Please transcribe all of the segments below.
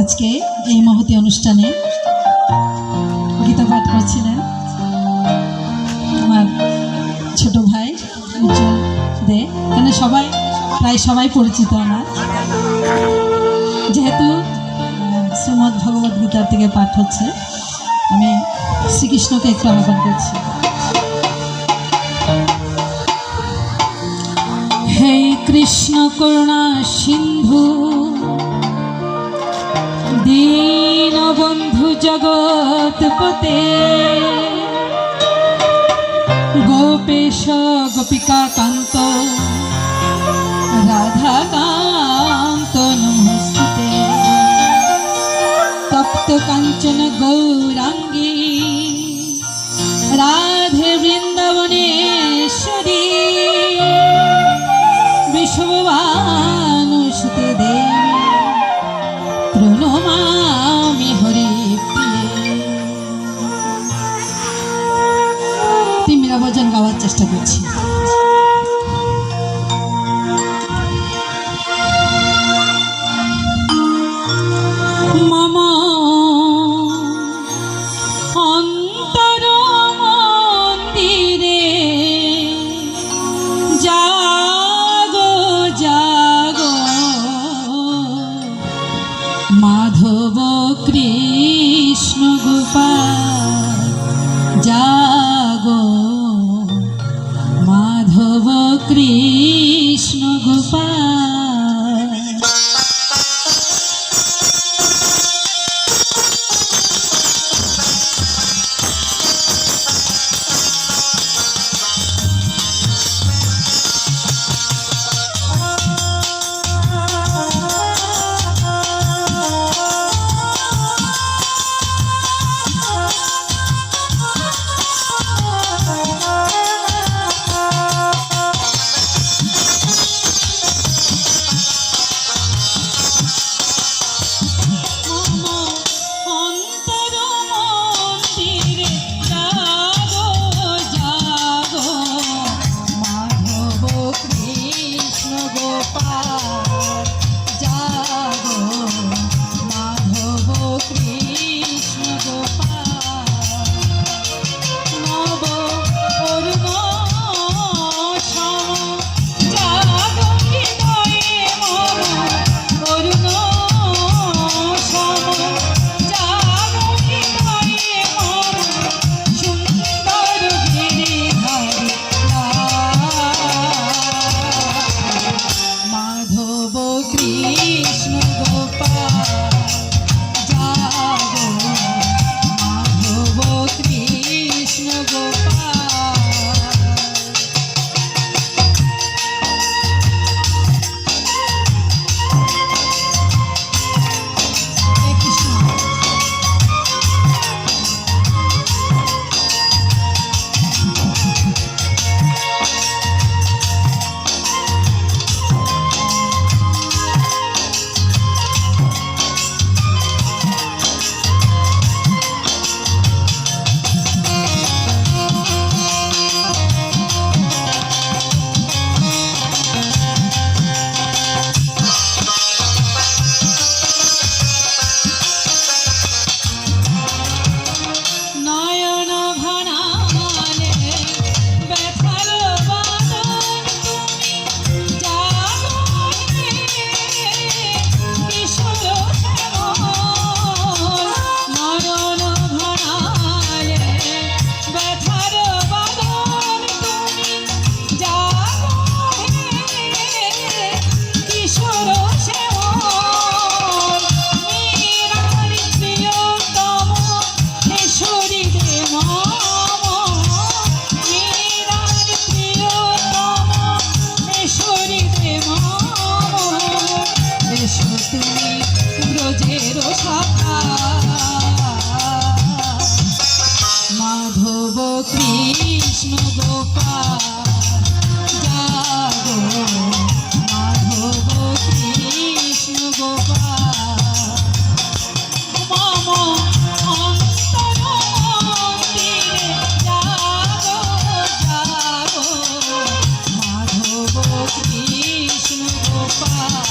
আজকে এই মহতি অনুষ্ঠানে গীতা পাঠ করছিলেন আমার ছোট ভাই উজ্জ্বল দে এখানে সবাই, প্রায় সবাই পরিচিত আমার। যেহেতু শ্রীমদ্ ভগবদ গীতার থেকে পাঠ হচ্ছে, আমি শ্রীকৃষ্ণকে একটু আহ্বান করছি। হে কৃষ্ণ করুণা সিন্ধু দীনবন্ধু জগৎপতে গোপেশ গোপিকা কান্ত ভজন গাওয়ার চেষ্টা করছি। মাধব কৃষ্ণ গোপাল জাগো মাধব কৃষ্ণ গোপাল জাগো মাধব কৃষ্ণ গোপাল কৃষ্ণ গোপাল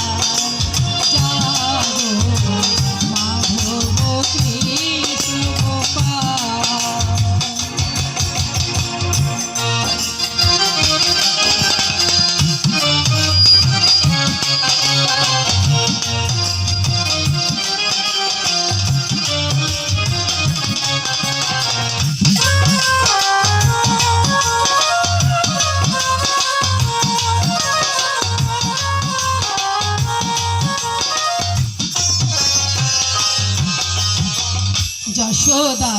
所的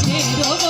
গিরিব্রজ